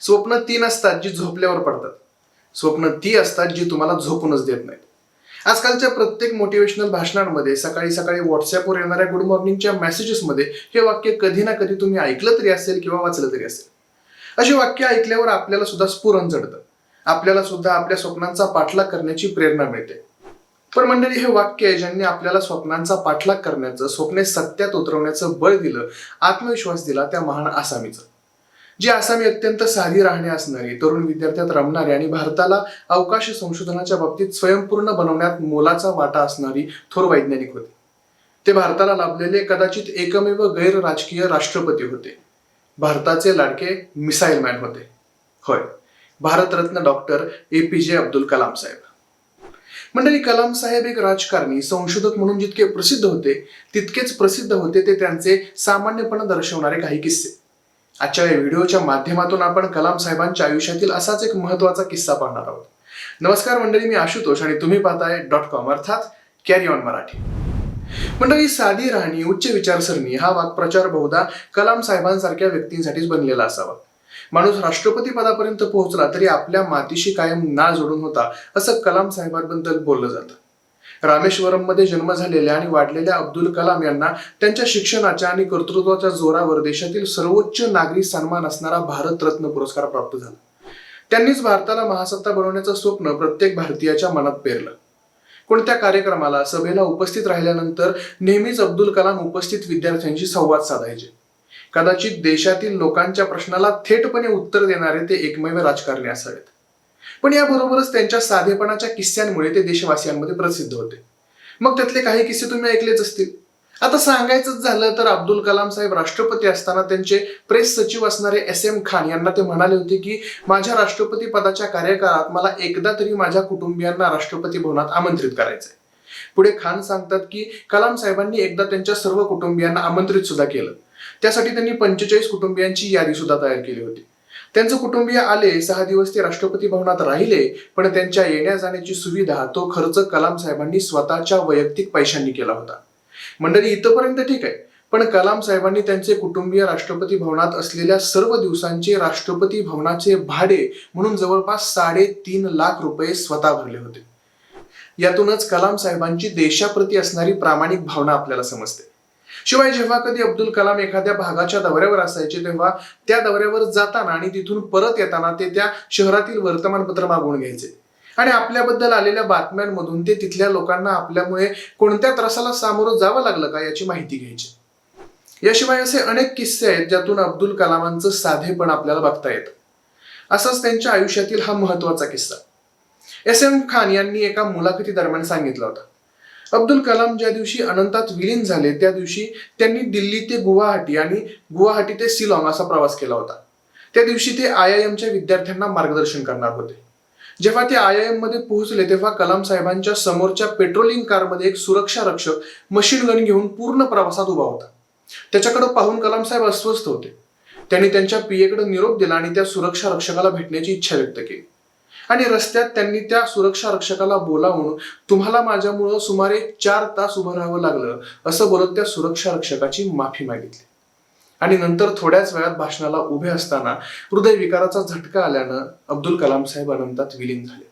स्वप्न तीन असतात जी झोपल्यावर पडतात. स्वप्न ती असतात जी तुम्हाला झोपूनच देत नाहीत. आजकालच्या प्रत्येक मोटिवेशनल भाषणांमध्ये सकाळी सकाळी व्हॉट्सअपवर येणाऱ्या गुड मॉर्निंगच्या मेसेजेसमध्ये हे वाक्य कधी ना कधी तुम्ही ऐकलं तरी असेल किंवा वाचलं तरी असेल. अशी वाक्य ऐकल्यावर आपल्याला सुद्धा स्फुरण चढतं. आपल्याला सुद्धा आपल्या स्वप्नांचा पाठलाग करण्याची प्रेरणा मिळते. पण मंडळी हे वाक्य आहे ज्यांनी आपल्याला स्वप्नांचा पाठलाग करण्याचं स्वप्ने सत्यात उतरवण्याचं बळ दिलं आत्मविश्वास दिला त्या महान आसामीचं. जी आसामी अत्यंत साधी राहणे असणारी तरुण विद्यार्थ्यात रमणारी आणि भारताला अवकाश संशोधनाच्या बाबतीत स्वयंपूर्ण बनवण्यात मोलाचा वाटा असणारी थोर वैज्ञानिक होते. ते भारताला लाभलेले कदाचित एकमेव गैर राजकीय राष्ट्रपती होते. भारताचे लाडके मिसाईल मॅन होते. होय भारतरत्न डॉक्टर ए पी जे अब्दुल कलाम साहेब. मंडळी कलाम साहेब एक राजकारणी संशोधक म्हणून जितके प्रसिद्ध होते तितकेच प्रसिद्ध होते ते त्यांचे सामान्यपणे दर्शवणारे काही किस्से. आजच्या या व्हिडिओच्या माध्यमातून आपण कलाम साहेबांच्या आयुष्यातील असाच एक महत्त्वाचा किस्सा पाहणार आहोत. नमस्कार मंडळी मी आशुतोष आणि तुम्ही पाहताय डॉट कॉम अर्थात कॅरी ऑन मराठी. मंडळी साधी राहणी उच्च विचारसरणी हा वाक्प्रचार बहुधा कलाम साहेबांसारख्या व्यक्तींसाठीच बनलेला असावा. माणूस राष्ट्रपती पदापर्यंत पोहोचला तरी आपल्या मातीशी कायम ना जोडून होता असं कलाम साहेबांबद्दल बोललं जातं. रामेश्वरममध्ये जन्म झालेल्या आणि वाढलेल्या अब्दुल कलाम यांना त्यांच्या शिक्षणाच्या आणि कर्तृत्वाच्या जोरावर देशातील सर्वोच्च नागरी सन्मान असणारा भारतरत्न पुरस्कार प्राप्त झाला. त्यांनीच भारताला महासत्ता बनवण्याचं स्वप्न प्रत्येक भारतीयाच्या मनात पेरलं. कोणत्या कार्यक्रमाला सभेला उपस्थित राहिल्यानंतर नेहमीच अब्दुल कलाम उपस्थित विद्यार्थ्यांशी संवाद साधायचे. कदाचित देशातील लोकांच्या प्रश्नाला थेटपणे उत्तर देणारे ते एकमेव राजकारणी असावेत. पण याबरोबरच त्यांच्या साधेपणाच्या किस्स्यांमुळे ते देशवासियांमध्ये प्रसिद्ध होते. मग त्यातले काही किस्से तुम्ही ऐकलेच असतील. आता सांगायचंच झालं तर अब्दुल कलाम साहेब राष्ट्रपती असताना त्यांचे प्रेस सचिव असणारे एस एम खान यांना ते म्हणाले होते की माझ्या राष्ट्रपती पदाच्या कार्यकाळात मला एकदा तरी माझ्या कुटुंबियांना राष्ट्रपती भवनात आमंत्रित करायचंय. पुढे खान सांगतात की कलाम साहेबांनी एकदा त्यांच्या सर्व कुटुंबियांना आमंत्रित सुद्धा केलं. त्यासाठी त्यांनी पंचेचाळीस कुटुंबियांची यादी सुद्धा तयार केली होती. त्यांचं कुटुंबीय आले सहा दिवस ते राष्ट्रपती भवनात राहिले पण त्यांच्या येण्या जाण्याची सुविधा तो खर्च कलाम साहेबांनी स्वतःच्या वैयक्तिक पैशांनी केला होता. मंडळी इथंपर्यंत ठीक आहे पण कलाम साहेबांनी त्यांचे कुटुंबीय राष्ट्रपती भवनात असलेल्या सर्व दिवसांचे राष्ट्रपती भवनाचे भाडे म्हणून जवळपास साडेतीन लाख रुपये स्वतः भरले होते. यातूनच कलाम साहेबांची देशाप्रती असणारी प्रामाणिक भावना आपल्याला समजते. शिवाय जेव्हा कधी अब्दुल कलाम एखाद्या भागाच्या दौऱ्यावर असायचे तेव्हा त्या दौऱ्यावर जाताना आणि तिथून परत येताना ते त्या शहरातील वर्तमानपत्र मागवून घ्यायचे. आणि आपल्याबद्दल आलेल्या बातम्यांमधून ते तिथल्या लोकांना आपल्यामुळे कोणत्या त्रासाला सामोरं जावं लागलं का याची माहिती घ्यायची. याशिवाय असे अनेक किस्से आहेत ज्यातून अब्दुल कलामांचं साधेपण आपल्याला बघता येतं. असाच त्यांच्या आयुष्यातील हा महत्त्वाचा किस्सा. एस एम खान यांनी एका मुलाखती दरम्यान सांगितलं होतं. अब्दुल कलाम ज्या दिवशी अनंतात विलीन झाले त्या दिवशी त्यांनी दिल्ली ते गुवाहाटी आणि गुवाहाटी ते सिलॉंग असा प्रवास केला होता. त्या दिवशी ते आय आय एमच्या विद्यार्थ्यांना मार्गदर्शन करणार होते. जेव्हा ते आय आय एममध्ये पोहोचले तेव्हा कलाम साहेबांच्या समोरच्या पेट्रोलिंग कारमध्ये एक सुरक्षा रक्षक मशीन गन घेऊन पूर्ण प्रवासात उभा होता. त्याच्याकडे पाहून कलाम साहेब अस्वस्थ होते. त्यांनी त्यांच्या पीएकडे निरोप दिला आणि त्या सुरक्षा रक्षकाला भेटण्याची इच्छा व्यक्त केली. आणि रस्त्यात त्यांनी त्या सुरक्षा रक्षकाला बोलावून तुम्हाला माझ्यामुळं सुमारे चार तास उभं राहावं लागलं असं बोलत त्या सुरक्षा रक्षकाची माफी मागितली. आणि नंतर थोड्याच वेळात भाषणाला उभे असताना हृदयविकाराचा झटका आल्यानं अब्दुल कलाम साहेब अनंतात विलीन झाले.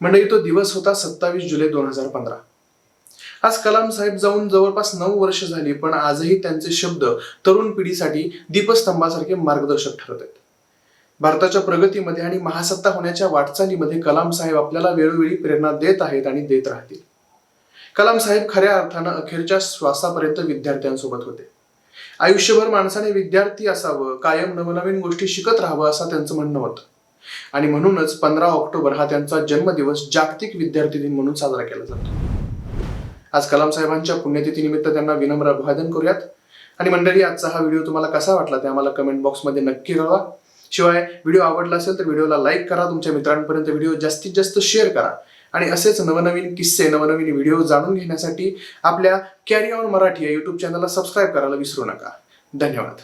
मंडळी तो दिवस होता सत्तावीस जुलै दोन हजार पंधरा. आज कलाम साहेब जाऊन जवळपास नऊ वर्ष झाली पण आजही त्यांचे शब्द तरुण पिढीसाठी दीपस्तंभासारखे मार्गदर्शक ठरत आहेत. भारताच्या प्रगतीमध्ये आणि महासत्ता होण्याच्या वाटचालीमध्ये कलाम साहेब आपल्याला वेळोवेळी प्रेरणा देत आहेत आणि देत राहतील. कलाम साहेब खऱ्या अर्थानं अखेरच्या श्वासापर्यंत विद्यार्थ्यांसोबत होते. आयुष्यभर माणसाने विद्यार्थी असावं कायम नवनवीन गोष्टी शिकत राहावं असं त्यांचं म्हणणं होतं. आणि म्हणूनच पंधरा ऑक्टोबर हा त्यांचा जन्मदिवस जागतिक विद्यार्थी दिन म्हणून साजरा केला जातो. आज कलाम साहेबांच्या पुण्यतिथीनिमित्त त्यांना विनम्र अभिवादन करूयात. आणि मंडळी आजचा हा व्हिडिओ तुम्हाला कसा वाटला ते आम्हाला कमेंट बॉक्समध्ये नक्की कळवा. शिवाय व्हिडिओ आवडला असेल तर व्हिडिओला लाईक करा. तुमच्या मित्रांपर्यंत व्हिडिओ जास्तीत जास्त शेअर करा. आणि असेच नवनवीन किस्से नवनवीन व्हिडिओ जाणून घेण्यासाठी आपल्या कॅरी ऑन मराठी या युट्यूब चॅनलला सबस्क्राईब करायला विसरू नका. धन्यवाद.